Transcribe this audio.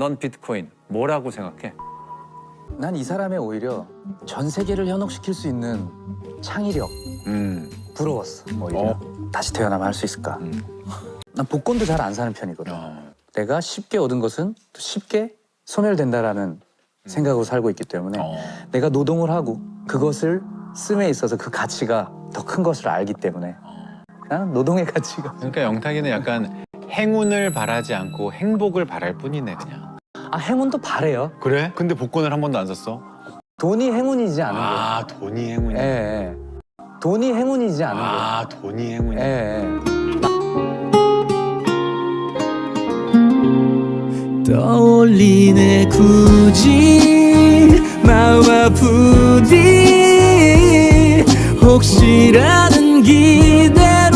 넌 비트코인 뭐라고 생각해? 난 이 사람의 오히려 전 세계를 현혹시킬 수 있는 창의력 음. 부러웠어. 오히려 다시 태어나면 할 수 있을까? 음. 난 복권도 잘 안 사는 편이거든. 어. 내가 쉽게 얻은 것은 또 쉽게 소멸된다라는 생각으로 살고 있기 때문에 어. 내가 노동을 하고 그것을 씀에 있어서 그 가치가 더 큰 것을 알기 때문에 나는 노동의 가치가 그러니까 영탁이는 약간 행운을 바라지 않고 행복을 바랄 뿐이네 그냥. 아 행운도 바래요. 그래? 근데 복권을 한 번도 안 샀어? 돈이 행운이지 않은 거. 아 돈이 예, 행운이야. 예. 돈이 행운이지 않은 거. 아 돈이 예, 행운이야. 예. 떠올리네 굳이 마음 아프디 혹시라는 기대